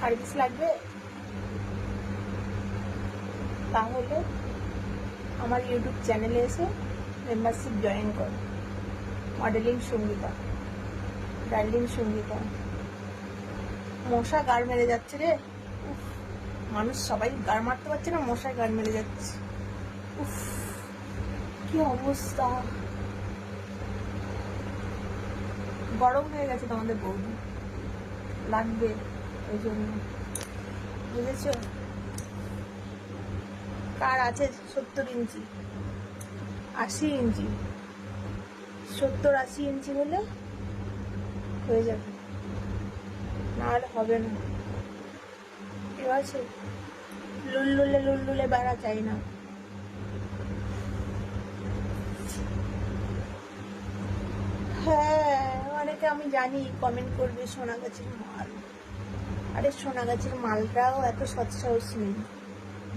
Service লাগবে। তাহলে আমার ইউটিউব চ্যানেলে এসে মেম্বারশিপ জয়েন কর। Modelling Sangeeta darling Sangeeta. মশা গাড় মেরে যাচ্ছে রে। উফ, মানুষ সবাই গাড় মারতে পারছে না মশায় গাড় মেরে যাচ্ছে। উফ কি অবস্থা। গরম হয়ে গেছে তোমাদের বৌদি। লাগবে। ওই জন্য। বুঝেছ? কার আছে সত্তর ইঞ্চি? আশি ইঞ্চি। সত্তর আশি ইঞ্চি হলে হয়ে যাবে। নাহলে হবে না। ঠিক আছে? লুললুলে লুললুলে বেড়া চাই না। হ্যাঁ অনেকে আমি জানি কমেন্ট করবে সোনা গাছের মাল আরে সোনা গাছের মালটাও এত সৎসাহস নেই।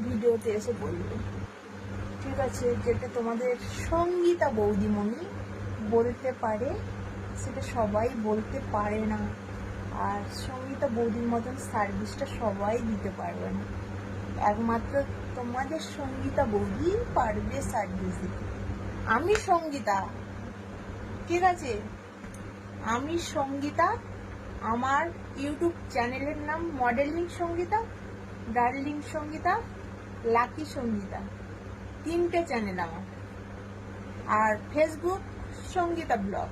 ভিডিওতে এসে বলবে ঠিক আছে, যেটা তোমাদের সঙ্গীতা বৌদিমণি বলতে পারে, সেটা সবাই বলতে পারে না। আর সঙ্গীতা বৌদির মতন সার্ভিসটা সবাই দিতে পারবে না। একমাত্র তোমাদের সঙ্গীতা বৌদি পারবে সার্ভিস দিতে। আমি সঙ্গীতা। ঠিক আছে? আমি সঙ্গীতা আমার ইউটিউব চ্যানেলের নাম modelling Sangeeta darling Sangeeta, lucky Sangeeta, তিনটে চ্যানেল আমার। আর ফেসবুক সঙ্গীতা ব্লগ।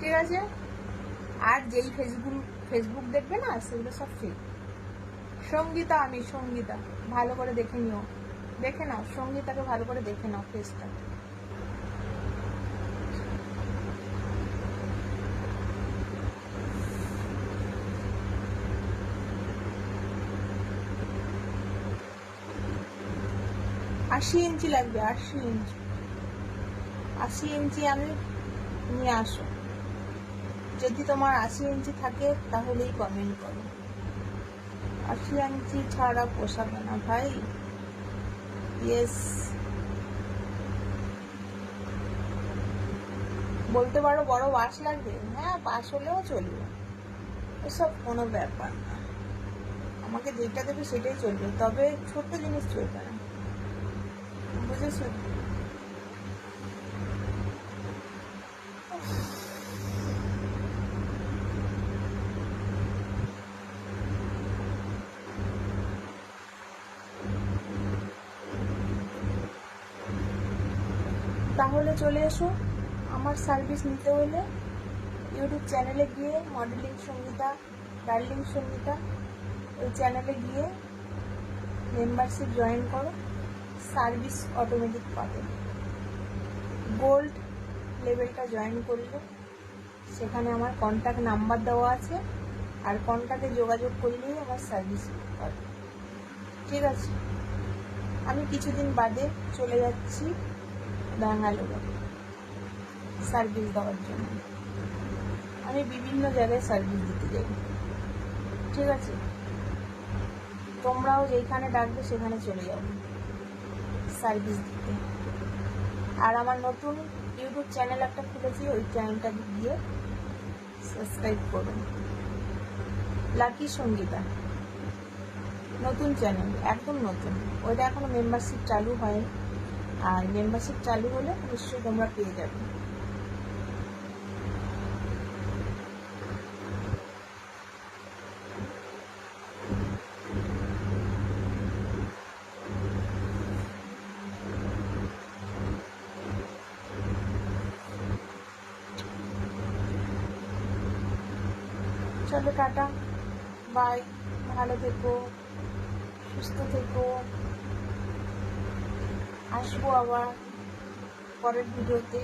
ঠিক আছে? আর যেই ফেসবুক ফেসবুক দেখবে না, সেগুলো সব ঠিক সঙ্গীতা আমি, সঙ্গীতা। ভালো করে দেখে নিও। দেখে নাও, সঙ্গীতাকে ভালো করে দেখে নাও ফেসটা আশি ইঞ্চি লাগবে, আশি ইঞ্চি। আশি ইঞ্চি আমি নিয়ে আসো যদি তোমার আশি ইঞ্চি থাকে, তাহলেই কমেন্ট করো। আশি ইঞ্চি ছাড়া পোষাবে না ভাই। ইয়েস বলতে পারো বড় বাস লাগবে? হ্যাঁ বাস হলেও চলবে। এসব কোনো ব্যাপার না। আমাকে যেটা দেবে সেটাই চলবে। তবে ছোট্ট জিনিস চলবে না। বুঝেছ তাহলে চলে এসো আমার সার্ভিস নিতে হলে ইউটিউব চ্যানেলে গিয়ে মডেলিং সঙ্গীতা ডার্লিং সঙ্গীতা, ওই চ্যানেলে গিয়ে মেম্বারশিপ জয়েন করো। সার্ভিস অটোমেটিক পাবে। গোল্ড লেভেলটা জয়েন করলে। সেখানে আমার কন্ট্যাক্ট নাম্বার দেওয়া আছে। আর কন্ট্যাক্টে যোগাযোগ করলেই আমার সার্ভিস পাবে ঠিক আছে? আমি কিছুদিন বাদে চলে যাচ্ছি ব্যাঙ্গালোরে সার্ভিস দেওয়ার জন্য। আমি বিভিন্ন জায়গায় সার্ভিস দিতে যাই। ঠিক আছে? তোমরাও যেখানে ডাকবে সেখানে চলে যাবে সার্ভিস দিতে। আর আমার নতুন ইউটিউব চ্যানেল একটা খুলেছি, ওই চ্যানেলটা গিয়ে সাবস্ক্রাইব করুন। লাকি সঙ্গীতা। নতুন চ্যানেল, একদম নতুন। ওইটা এখনও মেম্বারশিপ চালু হয়নি। আর মেম্বারশিপ চালু হলে নিশ্চয়ই তোমরা পেয়ে যাবে। চলো কাটা বাই ভালো থেকো সুস্থ থেকো। আসব আবার পরের ভিডিওতে।